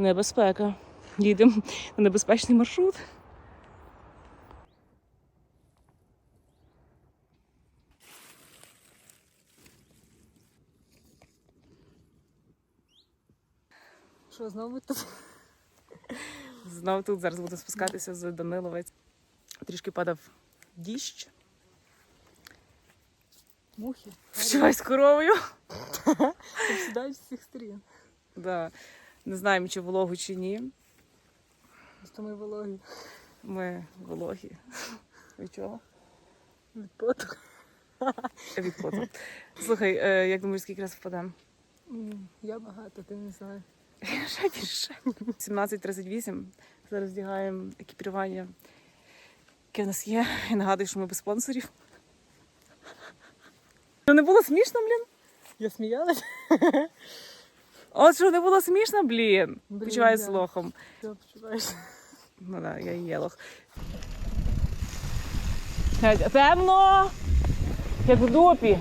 Небезпека. Їдемо на небезпечний маршрут. Що, знову тут? Знову тут зараз буду спускатися з Даниловець. Трішки падав діщ. Мухи. З коровою. Сідають з всіх сторін. Да. Не знаємо, чи вологу, чи ні. Просто ми вологі. Ми вологі. Від чого? Від поту. Від поту. Слухай, е, як думаєш, скільки раз впадемо? Я багато, ти не знаю. Ще більше. 17.38. Зараз вдягаємо екіпірування, яке в нас є. І нагадую, що ми без спонсорів. Що не було смішно, блін? Я сміялась? От що не було смішно, блін. Блін, Почуваюся да. лохом. Ну да, я є лох. Темно, як в дупі.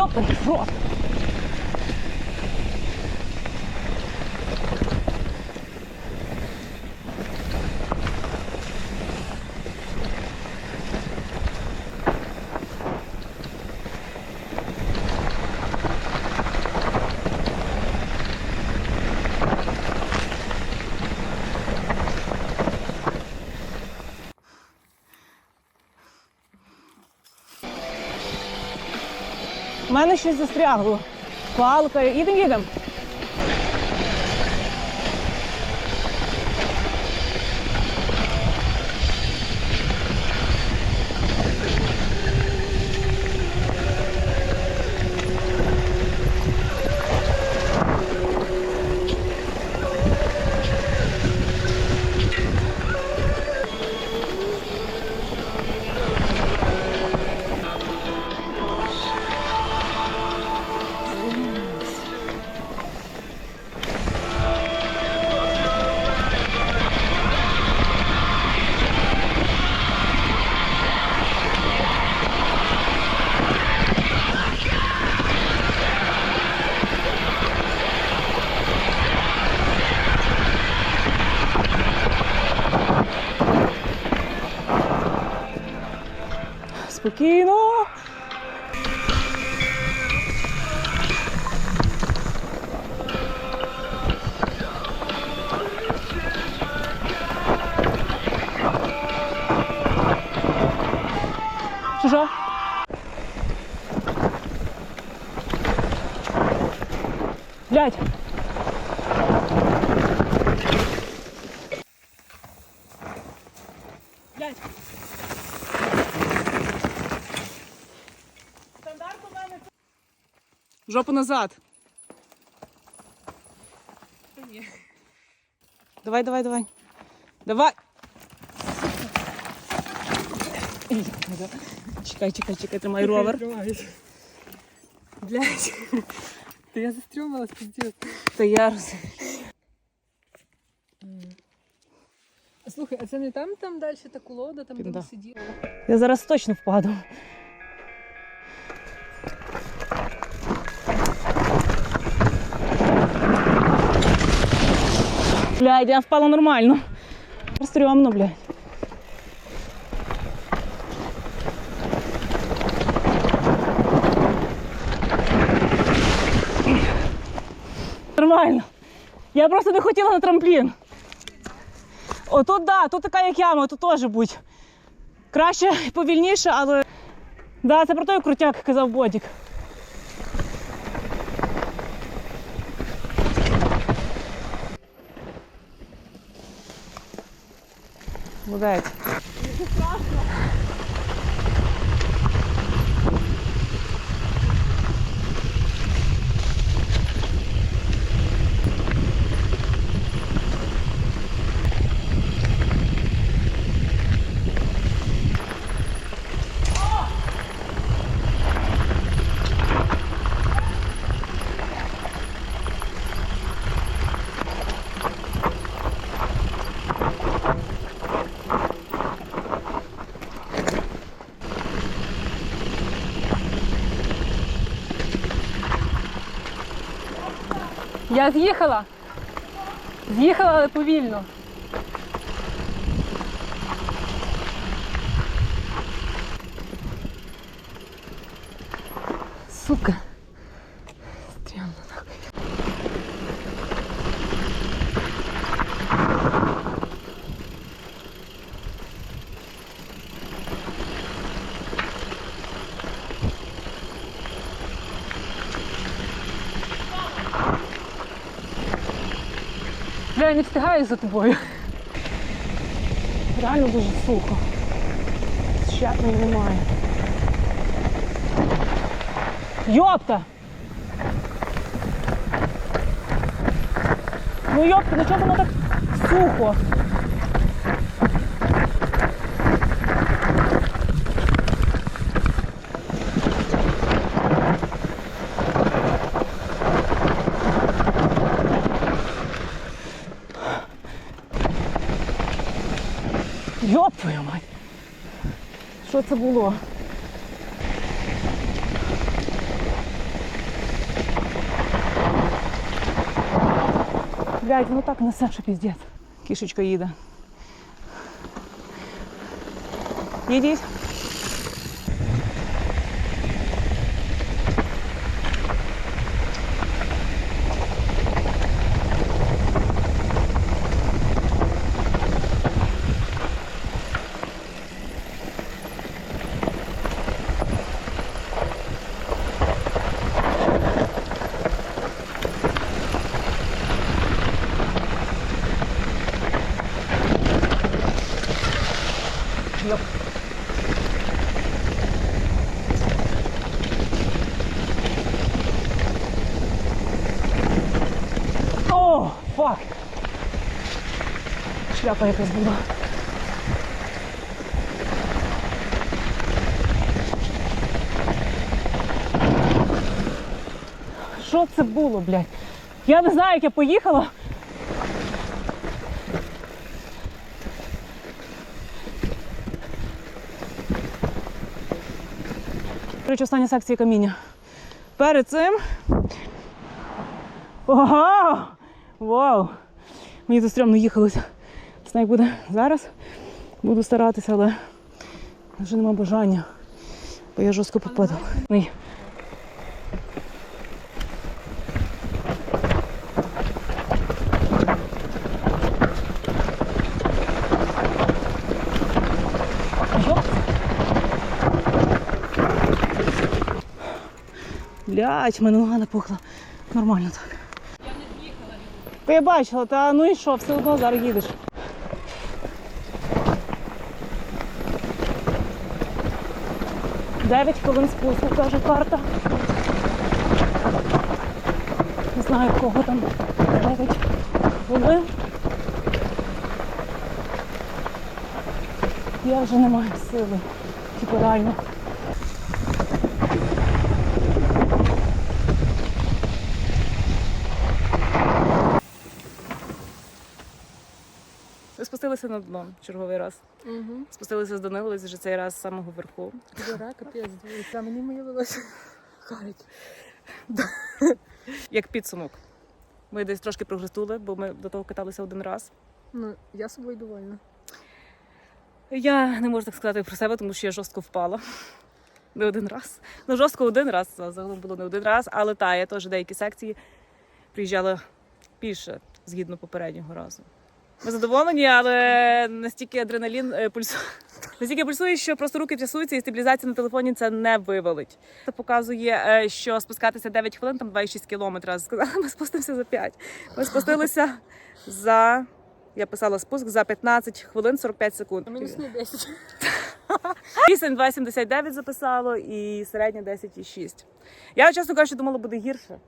Йопаний в рот. У мене щось застрягло. Палка. Їдемо, їдемо. Блядь. Блядь. Жопу назад. Давай, давай, давай. Давай. Ій, да. Чекай, чекай, чекай, тримай ровер. Тримаюсь. Та я застрьомалась, пиздец. Та я роз... А слухай, а це не там, там далі та колода, там де Да. ми сиділи? Я зараз точно впаду. Блядь, я впала нормально. Стрьомно, блядь. Нормально. Я просто не хотіла на трамплін. Отут, да, тут така як яма, тут теж будь. Краще повільніше, але. Да, це про той крутяк, казав Бодік. Молодець. Я з'їхала. З'їхала, але повільно. Я не встигаю за тобою. Реально дуже сухо. Щепної немає. Йопта! Ну йопта, ну чого воно так сухо? це було? Блядь, ну так несе, що піздець. Кішечка їде. Їдіть. О, фак. Шляпа якась була. Що це було, блядь? Я не знаю, як я поїхала. Коротше, остання секція каміння. Перед цим. Ого! Вау! Мені тут стрьомно їхалося. Знаю, як буде зараз. Буду старатися, але вже нема бажання. Бо я жорстко попадала. Блять, мене нога напухла. Нормально так. З'їхала. Я бачила, та ну і що, все одно зараз їдеш. Дев'ять хвилин спуску, каже карта. Не знаю, кого там дев'ять хвилин. Я вже не маю сили. Типу реально. Ми спустилися на дно черговий раз. Угу. Спустилися з Даниловець вже цей раз з самого верху. Жара, капець, дивіться, мені моє волосся. Як підсумок. Ми десь трошки прогрестули, бо ми до того каталися один раз. Ну, я собою довольна. Я не можу так сказати про себе, тому що я жорстко впала. Не один раз. Ну, жорстко один раз, загалом було не один раз, але та, я теж деякі секції приїжджала більше, згідно попереднього разу. Ми задоволені, але настільки адреналін е, пульсує. Настільки пульсує, що просто руки трясуються, і стабілізація на телефоні це не вивалить. Це показує, е, що спускатися 9 хвилин, там 2,6 кілометра. Сказали, ми спустимося за 5. Ми спустилися за. Я писала спуск за 15 хвилин 45 секунд. Мінус не 10. Пісень 2,79 записало і середня 10,6. Я, чесно кажучи, думала, буде гірше.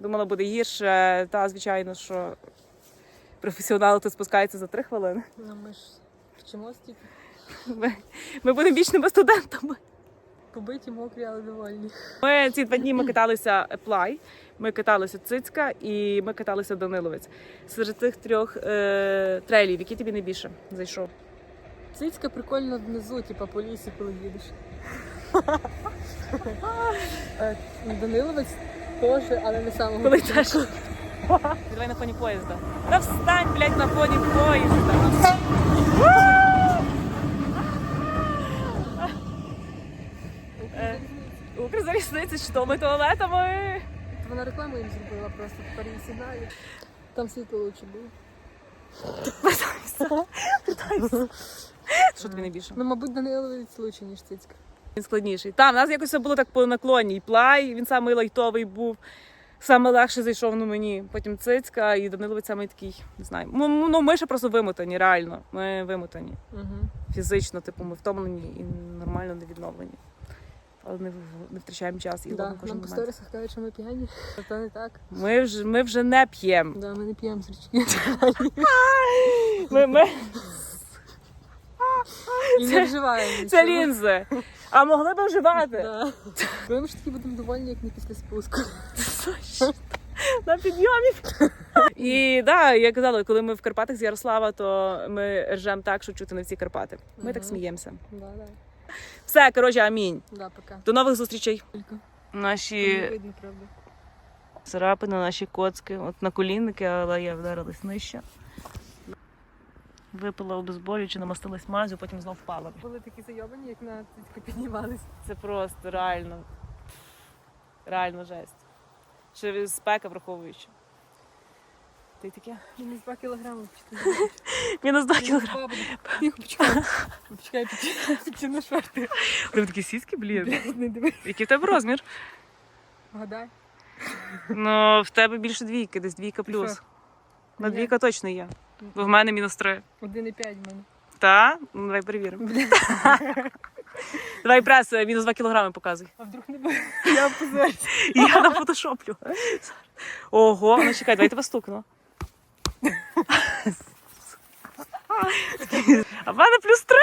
Думала, буде гірше. Та, звичайно, що професіонали тут спускаються за 3 хвилини. Ну ми ж вчимось тільки. Ми, ми будемо вічними студентами. Побиті, мокрі, але довольні. Ми ці два дні ми каталися Плай, ми каталися Цицька і ми каталися Даниловець. Серед цих трьох е, трейлів, які тобі найбільше зайшов? Цицька прикольно внизу, типа по лісі, коли їдеш. Е, Даниловець теж, але не самого. Коли теж. Давай на фоні поїзда. Та встань, блядь, на фоні поїзда. Е, Укрзалізниця, що ми туалетами. Вона рекламу їм зробила просто в парі сигналі. Там світло лучше було. Що тобі найбільше? Ну, мабуть, Даниловець лучше, ніж Цицька. Він складніший. Там, у нас якось все було так по наклоні. І Плай, він самий лайтовий був. Саме легше зайшов на мені. Потім цицька і Даниловець самий такий, не знаю. Ну, ну ми ще просто вимотані, реально. Ми вимотані. Угу. Фізично, типу, ми втомлені і нормально не відновлені. Але не, не втрачаємо час і Да. кожен Нам по момент. сторісах кажуть, що ми п'яні. А то не так. Ми вже, ми вже не п'ємо. Да, ми не п'ємо з річки. Ми, ми, І не вживаємо. це лінзи. А могли б вживати. Да. Ми ж таки будемо довольні, як не після спуску. на підйомі. І да, я казала, коли ми в Карпатах з Ярослава, то ми ржемо так, що чути не всі Карпати. Ми так сміємося. Да, да. Все, коротше, амінь. Да, пока. До нових зустрічей. Тільки. Не Наші видно, правда. царапини, наші коцки. От на колінники, але я вдарилась нижче. Випила обезболюючи, намастилась мазю, потім знов впала. Були такі зайобані, як на цицьку піднімались. Це просто реально. Реально жесть. Ще спека враховуючи. Ти таке? Мінус 2 кілограми. Мінус 2 кілограми. Почекай. Почекай, почекай. Шорти. Ти такі сіськи, блін. Який в тебе розмір? Гадай. Ну, в тебе більше двійки, десь двійка плюс. На двійка точно є. Бо в мене мінус три. 1,5 в мене. Та? Ну, давай перевіримо. Давай прес, е, мінус 2 кілограми показуй. А вдруг не буде? Я опозорюсь. І я на фотошоплю. Ого, ну чекай, давай тебе стукну. А в мене плюс три.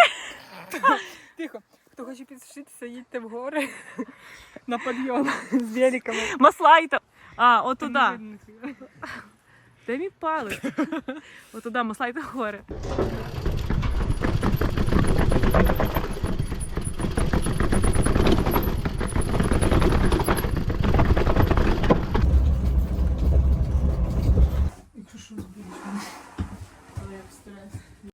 Тихо. Хто хоче підсушитися, їдьте в гори на підйом з великами. Маслайта. А, от туди. Де мій палець? От туди, маслайта горе.